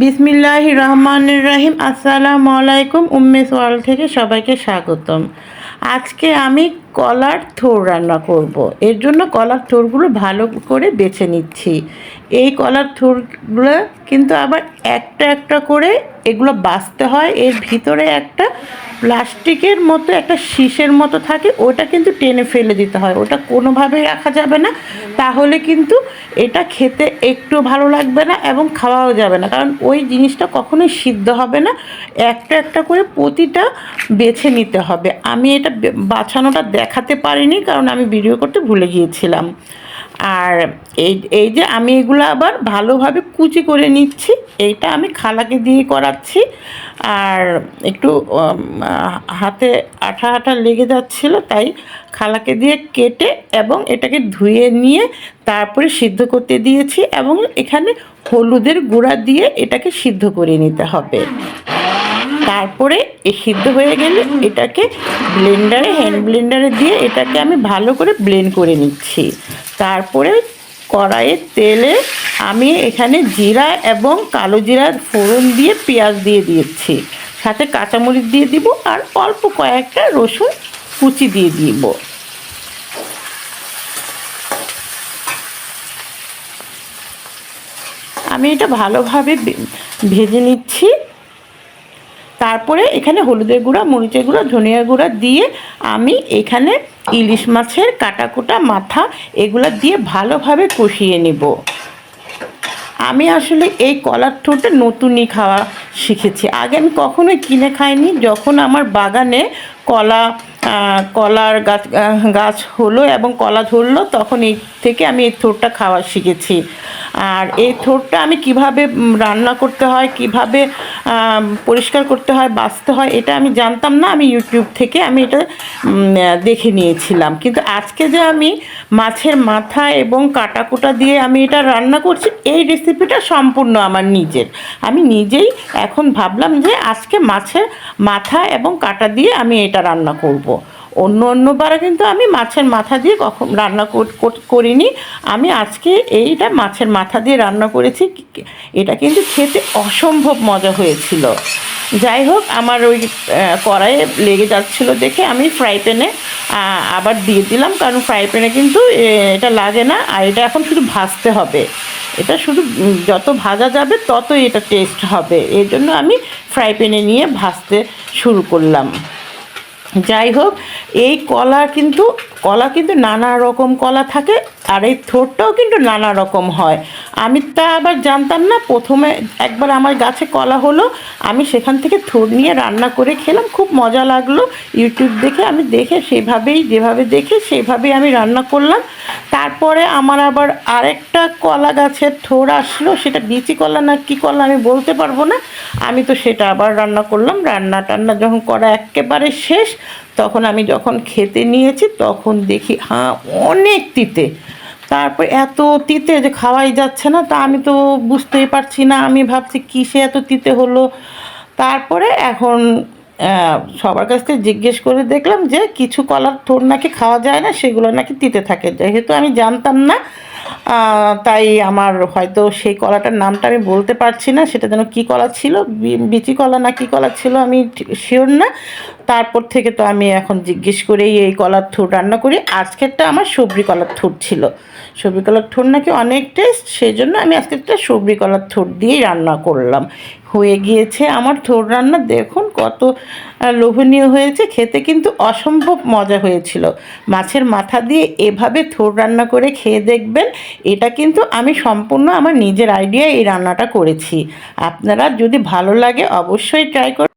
বিসমিল্লাহ রহমান রাহিম আসসালামু আলাইকুম উম্মেস ওয়ার্ল্ড থেকে সবাইকে স্বাগতম। আজকে আমি কলার থোর রান্না করব। এর জন্য কলার থোরগুলো ভালো করে বেছে নিচ্ছি। এই কলার থোরগুলো কিন্তু আবার একটা একটা করে এগুলো বাছতে হয়। এর ভিতরে একটা প্লাস্টিকের মতো, একটা শীষের মতো থাকে, ওটা কিন্তু টেনে ফেলে দিতে হয়। ওটা কোনোভাবেই রাখা যাবে না। তাহলে কিন্তু এটা খেতে একটু ভালো লাগবে না এবং খাওয়াও যাবে না। কারণ ওই জিনিসটা কখনোই সিদ্ধ হবে না। একটা একটা করে প্রতিটা বেছে নিতে হবে। আমি এটা বাছানোটা দেখাতে পারিনি কারণ আমি ভিডিও করতে ভুলে গিয়েছিলাম। আর এই এই যে আমি এগুলো আবার ভালোভাবে কুচি করে নিচ্ছি, এইটা আমি খালাকে দিয়ে করাচ্ছি। আর একটু হাতে আঠা আঠা লেগে যাচ্ছিল, তাই খালাকে দিয়ে কেটে এবং এটাকে ধুয়ে নিয়ে তারপরে সিদ্ধ করতে দিয়েছি এবং এখানে হলুদের গুঁড়া দিয়ে এটাকে সিদ্ধ করে নিতে হবে। তারপরে এ সিদ্ধ হয়ে গেলে এটাকে ব্লেন্ডারে হ্যান্ড ব্লেন্ডারে দিয়ে এটাকে আমি ভালো করে ব্লেন্ড করে নিচ্ছি। তারপরে কড়াইয়ের তেলে আমি এখানে জিরা এবং কালো জিরার ফোড়ন দিয়ে পেঁয়াজ দিয়ে দিয়েছি। সাথে কাঁচামরিচ দিয়ে দিব আর অল্প কয়েকটা রসুন কুচি দিয়ে দিব। আমি এটা ভালোভাবে ভেজে নিচ্ছি। তারপরে এখানে হলুদের গুঁড়া, মরিচের গুঁড়া ধনিয়া গুঁড়া দিয়ে আমি এখানে ইলিশ মাছের কাটা কোটা মাথা এগুলো দিয়ে ভালোভাবে কষিয়ে নেব। আমি আসলে এই কলার ঠোঁটে নতুনই খাওয়া শিখেছি। আগে আমি কখনোই কিনে খাইনি। যখন আমার বাগানে কলা কলার গাছ গাছ হলো এবং কলা ধরলো, তখন এই থেকে আমি এই থোরটা খাওয়া শিখেছি। আর এই থোরটা আমি কীভাবে রান্না করতে হয়, কীভাবে পরিষ্কার করতে হয় বাছতে হয়, এটা আমি জানতাম না। আমি ইউটিউব থেকে আমি এটা দেখে নিয়েছিলাম। কিন্তু আজকে যে আমি মাছের মাথা এবং কাটা কুটা দিয়ে আমি এটা রান্না করছি, এই রেসিপিটা সম্পূর্ণ আমার নিজের। আমি নিজেই এখন ভাবলাম যে আজকে মাছের মাথা এবং কাটা দিয়ে আমি এটা রান্না করব। অন্য অন্যবারে কিন্তু আমি মাছের মাথা দিয়ে কখন রান্না কর- কর- করিনি। আমি আজকে এইটা মাছের মাথা দিয়ে রান্না করেছি। এটা কিন্তু খেতে অসম্ভব মজা হয়েছিল। যাই হোক, আমার ওই কড়াইয়ে লেগে যাচ্ছিল দেখে আমি ফ্রাই প্যানে আবার দিয়ে দিলাম। কারণ ফ্রাই প্যানে কিন্তু এটা লাগে না। আর এটা এখন শুধু ভাজতে হবে। এটা শুধু যত ভাজা যাবে, ততই এটা টেস্ট হবে। এই জন্য আমি ফ্রাই প্যানে নিয়ে ভাজতে শুরু করলাম। যাই হোক এই কলা কিন্তু কলা কিন্তু নানা রকম কলা থাকে, আর এই থোরটাও কিন্তু নানা রকম হয়। আমি তা আবার জানতাম না। প্রথমে একবার আমার গাছে কলা হলো, আমি সেখান থেকে থোর নিয়ে রান্না করে খেলাম। খুব মজা লাগল ইউটিউব দেখে। আমি দেখে সেভাবেই, যেভাবে দেখে সেভাবেই আমি রান্না করলাম। তারপরে আমার আবার আরেকটা কলা গাছের থোর আসলো। সেটা বিচি কলা না কী কলা আমি বলতে পারব না। আমি তো সেটা আবার রান্না করলাম। রান্না টান্না যখন করা একেবারে শেষ, তখন আমি যখন খেতে নিয়েছি, তখন দেখি হ্যাঁ অনেক তিতে তারপর এত তিতে যে খাওয়াই যাচ্ছে না, তা আমি তো বুঝতেই পারছি না। আমি ভাবছি কিসে এত তিতে হলো? তারপরে এখন সবার কাছ থেকে জিজ্ঞেস করে দেখলাম যে কিছু কলার থোর নাকি খাওয়া যায় না, সেগুলো নাকি তিতে থাকে। যেহেতু আমি জানতাম না তাই আমার হয়তো সেই কলাটার নামটা আমি বলতে পারছি না, সেটা যেন কী কলা ছিল বিচি কলা না কী কলা ছিল আমি শিওর না। তারপর থেকে তো আমি এখন জিজ্ঞেস করেই এই কলার থুর রান্না করি। আজকেরটা আমার সবজি কলার থুর ছিল। সবজি কলার থুর নাকি অনেক টেস্ট সেই জন্য আমি আজকেরটা সবজি কলার থুর দিয়েই রান্না করলাম। হয়ে গিয়েছে আমার থোর রান্না। দেখুন কত লোভনীয় হয়েছে, খেতে কিন্তু অসম্ভব মজা হয়েছিল। মাছের মাথা দিয়ে এভাবে থোর রান্না করে খেয়ে দেখবেন, এটা কিন্তু আমি সম্পূর্ণ আমার নিজের আইডিয়া এই রান্নাটা করেছি। আপনারা যদি ভালো লাগে অবশ্যই ট্রাই করুন